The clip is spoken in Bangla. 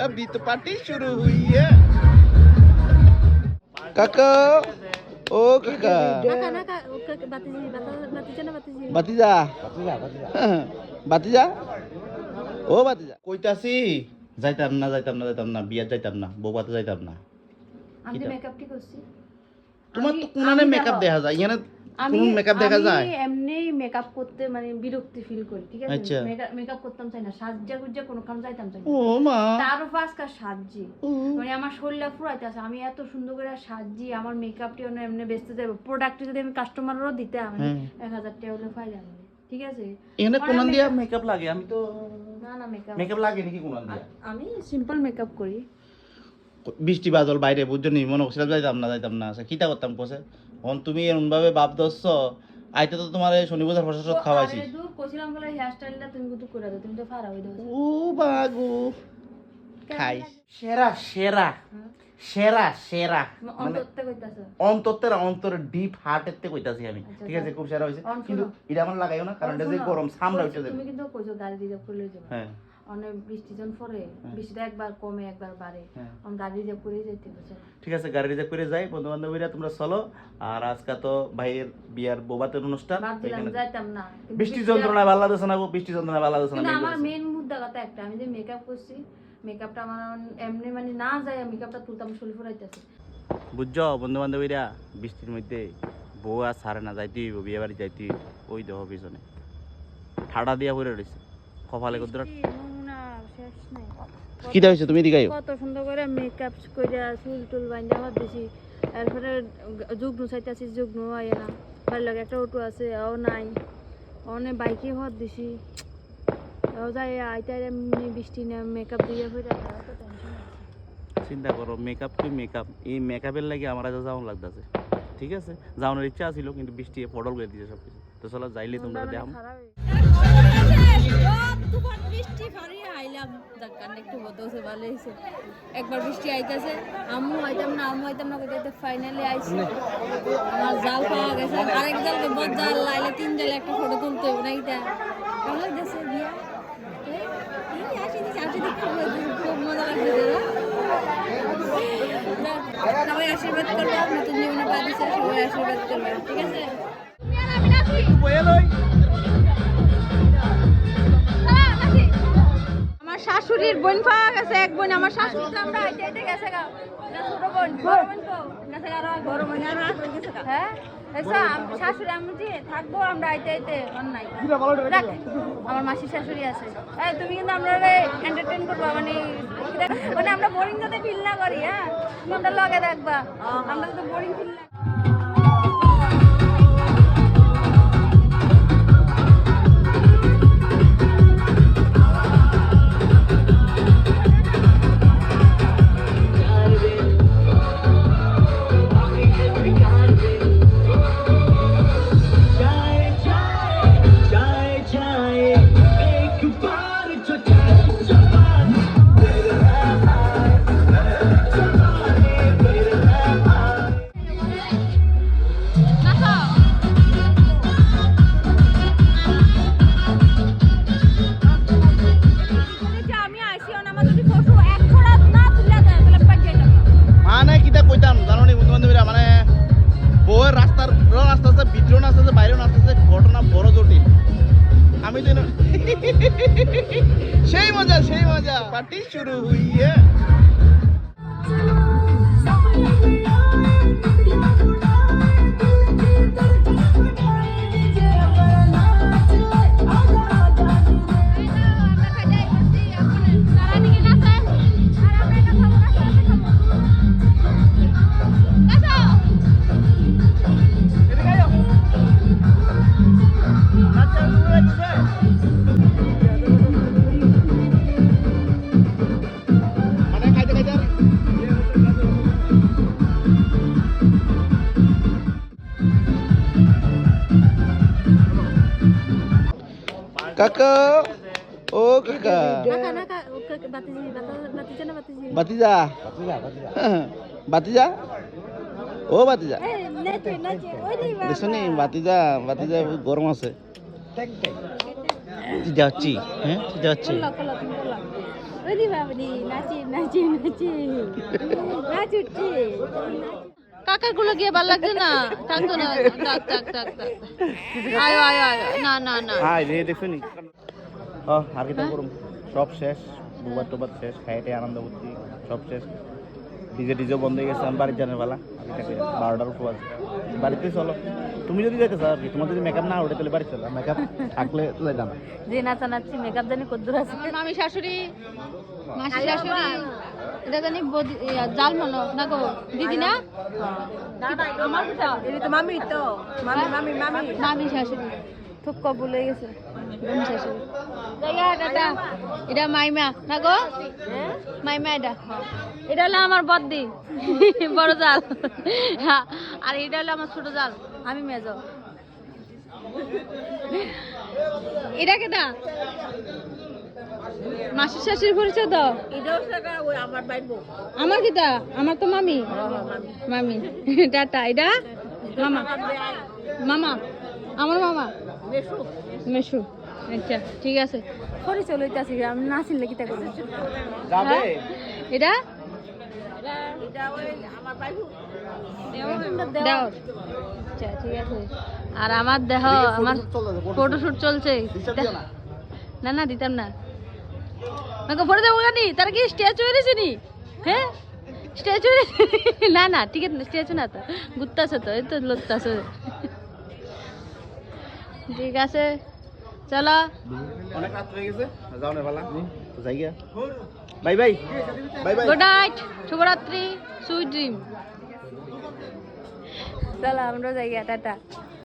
अभी तो पार्टी शुरू हुई है काका ओ काका নাকা নাকা বাতিজি বাতিজা না বাতিজি বাতিজা বাতিজা ও বাতিজা কইতাছি যাইতাম না যাইতাম না যাইতাম না বিয়া যাইতাম না বউবাতে যাইতাম না আমি কিটা? মেকআপটি করছি তোমার তো আমি- কোনানে আমি মেকআপ দেখো, দেখা যায় এখানে আমি মেকআপ দেখা যায়? এমনি মেকআপ করতে মানে বিরক্তি ফিল করি ঠিক আছে? আচ্ছা। মেকআপ করতাম চাই না সাজ্জা গুজ্জা কোনো কাম যাইতাম চাই ও মা। তারও পাঁচকা সাজি মানে আমার শরীরটা ফুরাইতে আছে আমি এত সুন্দর করে সাজি আমার মেকআপটি এমনি বেচতে যাব। প্রোডাক্ট যদি আমি কাস্টমারও দিতে আমি হ্যাঁ। এক হাজার টাকা হলে পাই ঠিক আছে? এখানে কোনান দিয়া মেকআপ লাগে আমি তো না না মেকআপ মেকআপ লাগে নাকি কোনান দিয়া? আমি সিম্পল মেকআপ করি। বৃষ্টি বাদল বাইরে বুঝছ নি? মনে করছিলাম যাইতাম না যাইতাম না। আচ্ছা, কিতা করতাম কোসে? এখন তুমি এরকম ভাবে বাপ দস্ছ আইতে তো তোমার এই শনি পূজার প্রশাসক খাওয়াইছি। ও বাগু। খাই। সেরা সেরা সেরা সেরা। মানে অন্তরের অন্তর ডিপ হার্টের তে কইতাছি আমি। আচ্ছা, ঠিক আছে খুব সেরা হয়েছে কিন্তু। এটা আমার লাগাইও না কারণ এটা যে গরম সামরা যাবে। তুমি কিন্তু কইছো গাড়ি রিজার্ভ করে লই যাবে। হ্যাঁ। অনেক বৃষ্টি যখন পড়ে বৃষ্টিটা একবার কমে একবার বাড়ে। হ্যাঁ। গাড়ি রিজার্ভ করে যেতে বুঝছ ঠিক আছে গাড়ি রিজার্ভ করে যাই বন্ধু বান্ধবীরা তোমরা চলো। আর আজকে তো ভাইয়ের বিয়ার বোবাতের অনুষ্ঠান যাইতাম না। বৃষ্টি যন্ত্রণায় ভালো লাগতেছে না বৃষ্টি যন্ত্রণায় ভালো লাগতেছে না আমার মেন মুদ্রা কথা একটা আমি যে মেকআপ করছি মেকআপটা আমার এমনি মানে না যায় মেকআপটা তুলতাম শরীর ফুরাইতেছে। বুঝছ বন্ধু বান্ধবীরা বৃষ্টির মধ্যে বউ আর সারে না যাইতে হইব বিয়ে বাড়ি যাইতে হইব। ওই দেহ পিছনে। ঠাডা দিয়া পড়ে রয়েছে কপালে কদ্দুরা কি হয়েছে তুমি দিকে কত সুন্দর করে মেকআপ কইরা চুল টুল বাইন্দা হাত দিছি এরপরে যুগ্ন চাইতেছি যুগ্ন আয় না। ভালো লাগে একটা অটো আছে ও নাই। অনেক বাইকে হাত দিছি ও যাই আইতে এমনি বৃষ্টি না মেকআপ দিয়ে হইরা চিন্তা করো মেকআপ টু মেকআপ এই মেকআপের লাগে আমার আজ যাওয়ান লাগতেছে। ঠিক আছে? যাওয়ানোর ইচ্ছা ছিল কিন্তু বৃষ্টি পটল করে দিয়েছে সব কিছু তো চলো যাইলে তোমরা দেখাম। বৃষ্টি ভারী আইলাম। দোকান একটু বদলছে ভালো হয়েছে। একবার বৃষ্টি আইতাছে আম্মু আইতাম না আম্মু আইতাম না কইতে ফাইনালি আইছে। আমার জাল পাওয়া গেছে আরেক জালকে বদ জাল লাইলে তিন জালে একটা ফটো তুলতে হবে না এইটা। কেমন লাগতেছে বিয়া এই আসি দিছি, আসি দিছি, খুব মজা লাগতেছে না? না, সবাই আশীর্বাদ করবে নতুন জীবনে পা সবাই আশীর্বাদ করবে ঠিক আছে? শাশুড়ির বোন পাওয়া গেছে এক বোন। আমার শাশুড়ি তো আমরা আইতে আইতে গেছে গা। না ছোট বোন বড় বোন তো। আর বড় বোন আর হয়ে গেছে গা। হ্যাঁ? আম- শাশুড়ি আমি যে থাকব আমরা আইতে আইতে নাই আমার মাসির শাশুড়ি আছে। এই তুমি কিন্তু আমরা এন্টারটেইন করবা মানে মানে আমরা বোরিং যাতে ফিল না করি হ্যাঁ? তুমি আমরা লগে দেখবা আমরা তো বোরিং ফিল না সেই মজা সেই মজা। পার্টি শুরু হুই কাকা ও কাকা। বাতিজি বাতিজি না বাতিজি? বাতিজা। বাতিজা ও বাতিজা। এই নাচে নাচে ওই রে বাবা। দেখছ নি বাতিজা বাতিজা গরম আছে। যাচ্ছি হ্যাঁ যাচ্ছি। বাবরি নাচি নাচি নাচি। নাচ উঠছে। কাকারগুলো গিয়ে ভালো লাগছে না? থাকতো না থাক থাক থাক থাক আয় আয় আয়। না না না। হ্যাঁ রে দেখছ নি ও আর কি করুম? সব শেষ বুবার টুবার শেষ খাইতে আনন্দ করছি সব শেষ। ডিজে ডিজে বন্ধ হয়ে গেছে আমি বাড়ির জানার বেলা আমি বারোটার উপর আছে বাড়িতে চলো। তুমি যদি যাইতে চাও তোমার যদি মেকআপ না ওঠে তাহলে বাড়ি চলো। মেকআপ থাকলে যাইতাম যে নাচা নাচছি মেকআপ জানি কদ্দুর আছে। মামি শাশুড়ি মাসি শাশুড়ি এটা জানি জাল মনো না গো দিদি না? আমার তো মামি তো। মামি মামি মামি। মামি শাশুড়ি। খুব কবুল হয়ে গেছে। বোন শাশুড়ি। এটা এটা মাইমা। না গো? মাইমা এটা। এটা হলো আমার বদ্দি। বড় জাল। হ্যাঁ আর এটা হলো আমার ছোট জাল। আমি মেজ এটা কেটা মাসির শাশুড়ি পরিচয় তো আমার বাইর বউ। আমার কিটা আমার তো মামি। মামি। টাটা। এটা? মামা। মামা। আমার মামা। মেশু। মেশু। আচ্ছা ঠিক আছে। পরে চলে যাচ্ছি আমি না কিটা করব হ্যাঁ? এটা? ঠিক আছে। আর আমার দেহ আমার ফটোশুট চলছে। না? না দিতাম না। আমাকে পরে দেবো গানি তারা কি স্ট্যাচু এনেছে নি? হ্যাঁ? স্ট্যাচু না? না ঠিক আছে স্ট্যাচু না তো। ঘুরতেছে তো এই তো লড়তেছে ঠিক আছে। চলো অনেক রাত হয়ে গেছে যাও না বেলা তো যাই গিয়া bye bye bye bye good night শুভরাত্রি সুইট ড্রিম চলো আমরা যাই টাটা